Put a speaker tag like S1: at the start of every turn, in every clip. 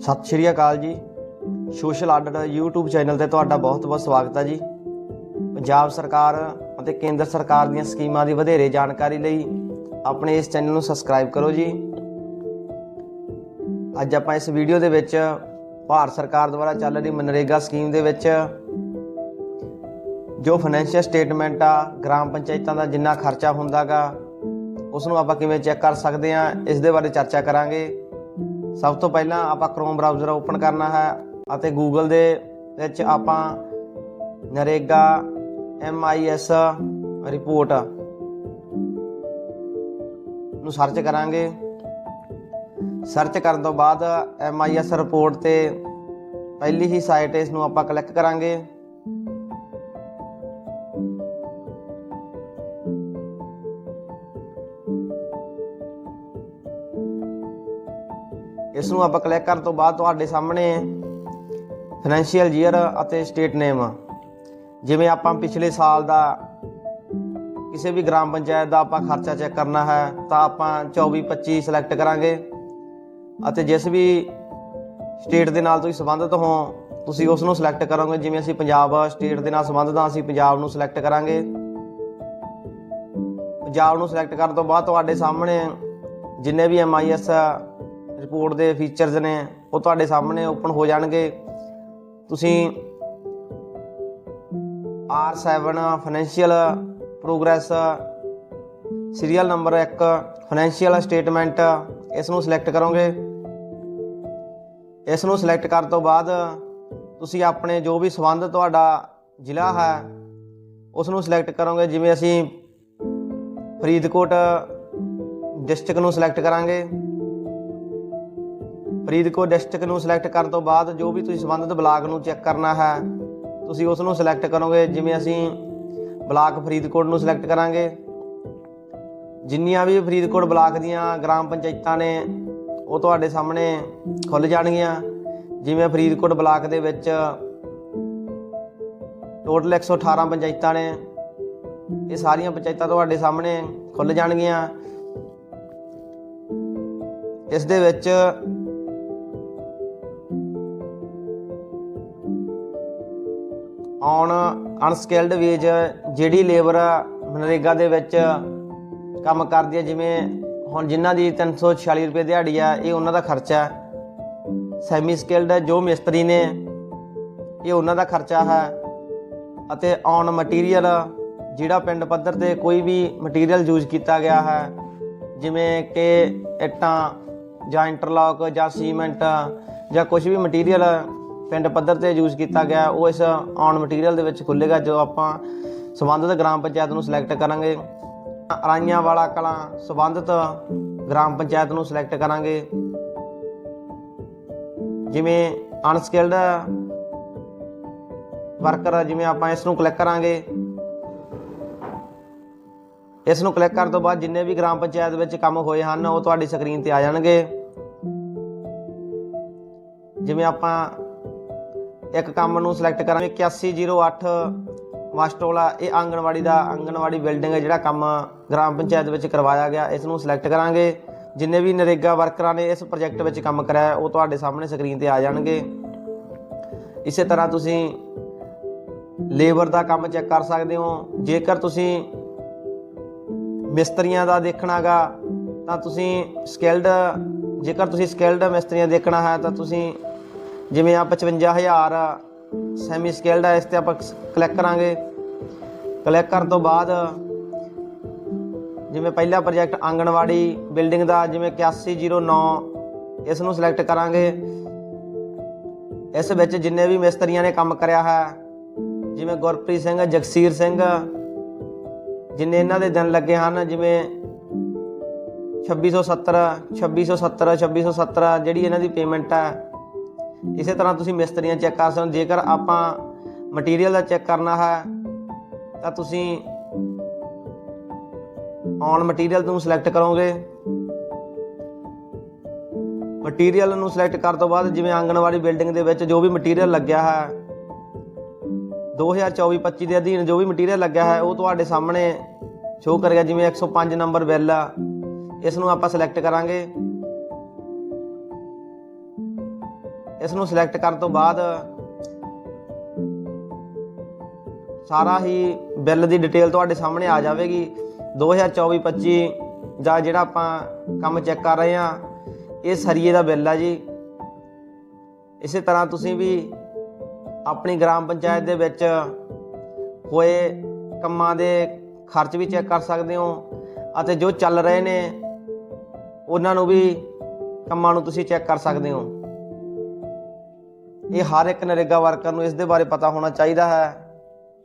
S1: ਸਤਿ ਸ਼੍ਰੀ ਅਕਾਲ ਜੀ। Social order YouTube channel ਤੇ ਤੁਹਾਡਾ ਬਹੁਤ-ਬਹੁਤ ਸਵਾਗਤ ਹੈ ਜੀ। ਪੰਜਾਬ ਸਰਕਾਰ ਅਤੇ ਕੇਂਦਰ ਸਰਕਾਰ ਦੀਆਂ ਸਕੀਮਾਂ ਦੀ ਵਧੇਰੇ ਜਾਣਕਾਰੀ ਲਈ ਆਪਣੇ ਇਸ ਚੈਨਲ ਨੂੰ ਸਬਸਕ੍ਰਾਈਬ ਕਰੋ ਜੀ। ਅੱਜ ਆਪਾਂ ਇਸ ਵੀਡੀਓ ਦੇ ਵਿੱਚ ਭਾਰਤ ਸਰਕਾਰ ਦੁਆਰਾ ਚੱਲ ਰਹੀ ਮਨਰੇਗਾ ਸਕੀਮ ਦੇ ਵਿੱਚ ਜੋ ਫਾਈਨੈਂਸ਼ੀਅਲ ਸਟੇਟਮੈਂਟ ਆ, ਗ੍ਰਾਮ ਪੰਚਾਇਤਾਂ ਦਾ ਜਿੰਨਾ ਖਰਚਾ ਹੁੰਦਾਗਾ ਉਸ ਨੂੰ ਆਪਾਂ ਕਿਵੇਂ ਚੈੱਕ ਕਰ ਸਕਦੇ ਹਾਂ, ਇਸ ਦੇ ਬਾਰੇ ਚਰਚਾ ਕਰਾਂਗੇ। ਸਭ ਤੋਂ ਪਹਿਲਾਂ ਆਪਾਂ ਕ੍ਰੋਮ ਬ੍ਰਾਊਜ਼ਰ ਓਪਨ ਕਰਨਾ ਹੈ ਅਤੇ ਗੂਗਲ ਦੇ ਵਿੱਚ ਆਪਾਂ ਨਰੇਗਾ ਐਸ ਰਿਪੋਰਟ ਨੂੰ ਸਰਚ ਕਰਾਂਗੇ। ਸਰਚ ਕਰਨ ਤੋਂ ਬਾਅਦ ਐਸ ਰਿਪੋਰਟ ਤੇ ਪਹਿਲੀ ਹੀ ਸਾਈਟ ਇਸ ਨੂੰ ਆਪਾਂ ਕਲਿੱਕ ਕਰਾਂਗੇ। ਇਸ ਨੂੰ ਆਪਾਂ ਕਲਿੱਕ ਕਰਨ ਤੋਂ ਬਾਅਦ ਤੁਹਾਡੇ ਸਾਹਮਣੇ ਫਾਈਨੈਂਸ਼ੀਅਲ ਈਅਰ ਅਤੇ ਸਟੇਟ ਨੇਮ ਜਿਵੇਂ ਆਪਾਂ ਪਿਛਲੇ ਸਾਲ ਦਾ ਕਿਸੇ ਵੀ ਗ੍ਰਾਮ ਪੰਚਾਇਤ ਦਾ ਆਪਾਂ ਖਰਚਾ ਚੈੱਕ ਕਰਨਾ ਹੈ, ਤਾਂ ਆਪਾਂ 24 25 ਸਿਲੈਕਟ ਕਰਾਂਗੇ। ਅਤੇ ਜਿਸ ਵੀ ਸਟੇਟ ਦੇ ਨਾਲ ਤੁਸੀਂ ਸੰਬੰਧਿਤ ਹੋ, ਤੁਸੀਂ ਉਸ ਨੂੰ ਸਿਲੈਕਟ ਕਰੋਗੇ। ਜਿਵੇਂ ਅਸੀਂ ਪੰਜਾਬ ਸਟੇਟ ਦੇ ਨਾਲ ਸੰਬੰਧਿਤ ਹਾਂ, ਅਸੀਂ ਪੰਜਾਬ ਨੂੰ ਸਿਲੈਕਟ ਕਰਾਂਗੇ। ਪੰਜਾਬ ਨੂੰ ਸਿਲੈਕਟ ਕਰਨ ਤੋਂ ਬਾਅਦ ਤੁਹਾਡੇ ਸਾਹਮਣੇ ਜਿੰਨੇ ਵੀ ਐਮਆਈਐਸ ਰਿਪੋਰਟ ਦੇ ਫੀਚਰਸ ਨੇ, ਉਹ ਤੁਹਾਡੇ ਸਾਹਮਣੇ ਓਪਨ ਹੋ ਜਾਣਗੇ। ਤੁਸੀਂ R7 financial progress serial number 1 financial statement ਇਸ ਨੂੰ ਸਿਲੈਕਟ ਕਰੋਗੇ। ਇਸ ਨੂੰ ਸਿਲੈਕਟ ਕਰਨ ਤੋਂ ਬਾਅਦ ਤੁਸੀਂ ਆਪਣੇ ਜੋ ਵੀ ਸੰਬੰਧ ਤੁਹਾਡਾ ਜ਼ਿਲ੍ਹਾ ਹੈ ਉਸ ਨੂੰ ਸਿਲੈਕਟ ਕਰੋਗੇ। ਜਿਵੇਂ ਅਸੀਂ ਫਰੀਦਕੋਟ ਡਿਸਟ੍ਰਿਕਟ ਨੂੰ ਸਿਲੈਕਟ ਕਰਾਂਗੇ। ਫਰੀਦਕੋਟ ਡਿਸਟ੍ਰਿਕਟ ਨੂੰ ਸਿਲੈਕਟ ਕਰਨ ਤੋਂ ਬਾਅਦ ਜੋ ਵੀ ਤੁਸੀਂ ਸੰਬੰਧਿਤ ਬਲਾਕ ਨੂੰ ਚੈੱਕ ਕਰਨਾ ਹੈ, ਤੁਸੀਂ ਉਸ ਨੂੰ ਸਿਲੈਕਟ ਕਰੋਗੇ, ਜਿਵੇਂ ਅਸੀਂ ਬਲਾਕ ਫਰੀਦਕੋਟ ਨੂੰ ਸਿਲੈਕਟ ਕਰਾਂਗੇ। ਜਿੰਨੀਆਂ ਵੀ ਫਰੀਦਕੋਟ ਬਲਾਕ ਦੀਆਂ ਗ੍ਰਾਮ ਪੰਚਾਇਤਾਂ ਨੇ, ਉਹ ਤੁਹਾਡੇ ਸਾਹਮਣੇ ਖੁੱਲ ਜਾਣਗੀਆਂ। ਜਿਵੇਂ ਫਰੀਦਕੋਟ ਬਲਾਕ ਦੇ ਵਿੱਚ ਟੋਟਲ 118 ਪੰਚਾਇਤਾਂ ਨੇ, ਇਹ ਸਾਰੀਆਂ ਪੰਚਾਇਤਾਂ ਤੁਹਾਡੇ ਸਾਹਮਣੇ ਖੁੱਲ ਜਾਣਗੀਆਂ। ਇਸ ਦੇ ਵਿੱਚ ਔਨ ਅਨਸਕਿਲਡ ਵੇਜ ਜਿਹੜੀ ਲੇਬਰ ਮਨਰੇਗਾ ਦੇ ਵਿੱਚ ਕੰਮ ਕਰਦੀ ਹੈ, ਜਿਵੇਂ ਹੁਣ ਜਿਨ੍ਹਾਂ ਦੀ 346 ਰੁਪਏ ਦਿਹਾੜੀ ਆ, ਇਹ ਉਹਨਾਂ ਦਾ ਖਰਚਾ ਸੈਮੀ ਸਕਿਲਡ ਜੋ ਮਿਸਤਰੀ ਨੇ, ਇਹ ਉਹਨਾਂ ਦਾ ਖਰਚਾ ਹੈ। ਅਤੇ ਔਨ ਮਟੀਰੀਅਲ ਜਿਹੜਾ ਪਿੰਡ ਪੱਧਰ ਤੇ ਕੋਈ ਵੀ ਮਟੀਰੀਅਲ ਯੂਜ਼ ਕੀਤਾ ਗਿਆ ਹੈ, ਜਿਵੇਂ ਕਿ ਇੱਟਾਂ ਜਾਂ ਇੰਟਰਲੌਕ ਜਾਂ ਸੀਮੈਂਟ ਜਾਂ ਕੁਝ ਵੀ ਮਟੀਰੀਅਲ ਪਿੰਡ ਪੱਧਰ ਤੇ ਯੂਜ਼ ਕੀਤਾ ਗਿਆ, ਉਹ ਇਸ ਔਨ ਮਟੀਰੀਅਲ ਦੇ ਵਿੱਚ ਖੁੱਲੇਗਾ ਜੋ ਆਪਾਂ ਸੰਬੰਧਿਤ ਗ੍ਰਾਮ ਪੰਚਾਇਤ ਨੂੰ ਸਿਲੈਕਟ ਕਰਾਂਗੇ। ਰਾਈਆਂ ਵਾਲਾ ਕਲਾਂ ਸੰਬੰਧਿਤ ਗ੍ਰਾਮ ਪੰਚਾਇਤ ਨੂੰ ਸਿਲੈਕਟ ਕਰਾਂਗੇ। ਜਿਵੇਂ ਅਨਸਕਿਲਡ ਵਰਕਰ ਜਿਵੇਂ ਆਪਾਂ ਇਸ ਨੂੰ ਕਲਿੱਕ ਕਰਾਂਗੇ। ਇਸ ਨੂੰ ਕਲਿੱਕ ਕਰਨ ਤੋਂ ਬਾਅਦ ਜਿੰਨੇ ਵੀ ਗ੍ਰਾਮ ਪੰਚਾਇਤ ਵਿੱਚ ਕੰਮ ਹੋਏ ਹਨ, ਉਹ ਤੁਹਾਡੀ ਸਕਰੀਨ ਤੇ ਆ ਜਾਣਗੇ। ਜਿਵੇਂ ਆਪਾਂ ਇੱਕ ਕੰਮ ਨੂੰ ਸਿਲੈਕਟ ਕਰਾਂਗੇ 8108 ਮਾਸਟੋਲਾ ਇਹ ਆਂਗਣਵਾੜੀ ਦਾ ਆਂਗਣਵਾੜੀ ਬਿਲਡਿੰਗ ਹੈ ਜਿਹੜਾ ਕੰਮ ਗ੍ਰਾਮ ਪੰਚਾਇਤ ਵਿੱਚ ਕਰਵਾਇਆ ਗਿਆ। ਇਸ ਨੂੰ ਸਿਲੈਕਟ ਕਰਾਂਗੇ। ਜਿੰਨੇ ਵੀ ਨਰੇਗਾ ਵਰਕਰਾਂ ਨੇ ਇਸ ਪ੍ਰੋਜੈਕਟ ਵਿੱਚ ਕੰਮ ਕਰਾਇਆ, ਉਹ ਤੁਹਾਡੇ ਸਾਹਮਣੇ ਸਕਰੀਨ ਤੇ ਆ ਜਾਣਗੇ। ਇਸੇ ਤਰ੍ਹਾਂ ਤੁਸੀਂ ਲੇਬਰ ਦਾ ਕੰਮ ਚੈੱਕ ਕਰ ਸਕਦੇ ਹੋ। ਜੇਕਰ ਤੁਸੀਂ ਮਿਸਤਰੀਆਂ ਦਾ ਦੇਖਣਾਗਾ, ਤਾਂ ਤੁਸੀਂ ਸਕਿਲਡ ਜੇਕਰ ਤੁਸੀਂ ਸਕਿਲਡ ਮਿਸਤਰੀਆਂ ਦੇਖਣਾ ਹੈ, ਤਾਂ ਤੁਸੀਂ ਜਿਵੇਂ ਆ 55000 ਸੈਮੀ ਸਕਿਲਡ ਹੈ ਇਸ ਤੇ ਆਪਾਂ ਕਲਿੱਕ ਕਰਾਂਗੇ। ਕਲਿੱਕ ਕਰਨ ਤੋਂ ਬਾਅਦ ਜਿਵੇਂ ਪਹਿਲਾ ਪ੍ਰੋਜੈਕਟ ਆਂਗਣਵਾੜੀ ਬਿਲਡਿੰਗ ਦਾ, ਜਿਵੇਂ 8109 ਇਸ ਨੂੰ ਸਿਲੈਕਟ ਕਰਾਂਗੇ। ਇਸ ਵਿੱਚ ਜਿੰਨੇ ਵੀ ਮਿਸਤਰੀਆਂ ਨੇ ਕੰਮ ਕਰਿਆ ਹੈ, ਜਿਵੇਂ ਗੁਰਪ੍ਰੀਤ ਸਿੰਘ, ਜਗਸੀਰ ਸਿੰਘ, ਜਿੰਨੇ ਇਹਨਾਂ ਦੇ ਦਿਨ ਲੱਗੇ ਹਨ, ਜਿਵੇਂ 2670 2670 2670 ਜਿਹੜੀ ਇਹਨਾਂ ਦੀ ਪੇਮੈਂਟ ਹੈ ਇਸੇ ਤਰ੍ਹਾਂ ਤੁਸੀਂ ਮਿਸਤਰੀਆਂ ਚੈੱਕ ਕਰ ਸਕਦੇ ਹੋ। ਜੇਕਰ ਆਪਾਂ ਮਟੀਰੀਅਲ ਦਾ ਚੈੱਕ ਕਰਨਾ ਹੈ, ਤਾਂ ਤੁਸੀਂ ਔਨ ਮਟੀਰੀਅਲ ਨੂੰ ਸਿਲੈਕਟ ਕਰੋਗੇ। ਮਟੀਰੀਅਲ ਨੂੰ ਸਿਲੈਕਟ ਕਰਨ ਤੋਂ ਬਾਅਦ ਜਿਵੇਂ ਆਂਗਣਵਾੜੀ ਬਿਲਡਿੰਗ ਦੇ ਵਿੱਚ ਜੋ ਵੀ ਮਟੀਰੀਅਲ ਲੱਗਿਆ ਹੈ 2024-25 ਦੇ ਅਧੀਨ ਜੋ ਵੀ ਮਟੀਰੀਅਲ ਲੱਗਿਆ ਹੈ, ਉਹ ਤੁਹਾਡੇ ਸਾਹਮਣੇ ਸ਼ੋਅ ਕਰੇਗਾ। ਜਿਵੇਂ 105 ਨੰਬਰ ਬਿੱਲ ਆ, ਇਸ ਨੂੰ ਆਪਾਂ ਸਿਲੈਕਟ ਕਰਾਂਗੇ। ਇਸ ਨੂੰ ਸਿਲੈਕਟ ਕਰਨ ਤੋਂ ਬਾਅਦ ਸਾਰਾ ਹੀ ਬਿੱਲ ਦੀ ਡਿਟੇਲ ਤੁਹਾਡੇ ਸਾਹਮਣੇ ਆ ਜਾਵੇਗੀ। 2024-25 ਦਾ ਜਿਹੜਾ ਆਪਾਂ ਕੰਮ ਚੈੱਕ ਕਰ ਰਹੇ ਹਾਂ, ਇਹ ਸਰੀਏ ਦਾ ਬਿੱਲ ਆ ਜੀ। ਇਸੇ ਤਰ੍ਹਾਂ ਤੁਸੀਂ ਵੀ ਆਪਣੀ ਗ੍ਰਾਮ ਪੰਚਾਇਤ ਦੇ ਵਿੱਚ ਹੋਏ ਕੰਮਾਂ ਦੇ ਖਰਚ ਵੀ ਚੈੱਕ ਕਰ ਸਕਦੇ ਹੋ ਅਤੇ ਜੋ ਚੱਲ ਰਹੇ ਨੇ, ਉਹਨਾਂ ਨੂੰ ਵੀ ਕੰਮਾਂ ਨੂੰ ਤੁਸੀਂ ਚੈੱਕ ਕਰ ਸਕਦੇ ਹੋ। ਇਹ ਹਰ ਇੱਕ ਨਰੇਗਾ ਵਰਕਰ ਨੂੰ ਇਸ ਦੇ ਬਾਰੇ ਪਤਾ ਹੋਣਾ ਚਾਹੀਦਾ ਹੈ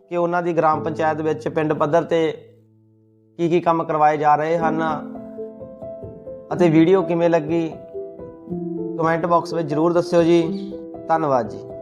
S1: ਕਿ ਉਹਨਾਂ ਦੀ ਗ੍ਰਾਮ ਪੰਚਾਇਤ ਵਿੱਚ ਪਿੰਡ ਪੱਧਰ ਤੇ ਕੀ ਕੀ ਕੰਮ ਕਰਵਾਏ ਜਾ ਰਹੇ ਹਨ ਅਤੇ ਵੀਡੀਓ ਕਿਵੇਂ ਲੱਗੀ? ਕਮੈਂਟ ਬਾਕਸ ਵਿੱਚ ਜਰੂਰ ਦੱਸਿਓ ਜੀ। ਧੰਨਵਾਦ ਜੀ।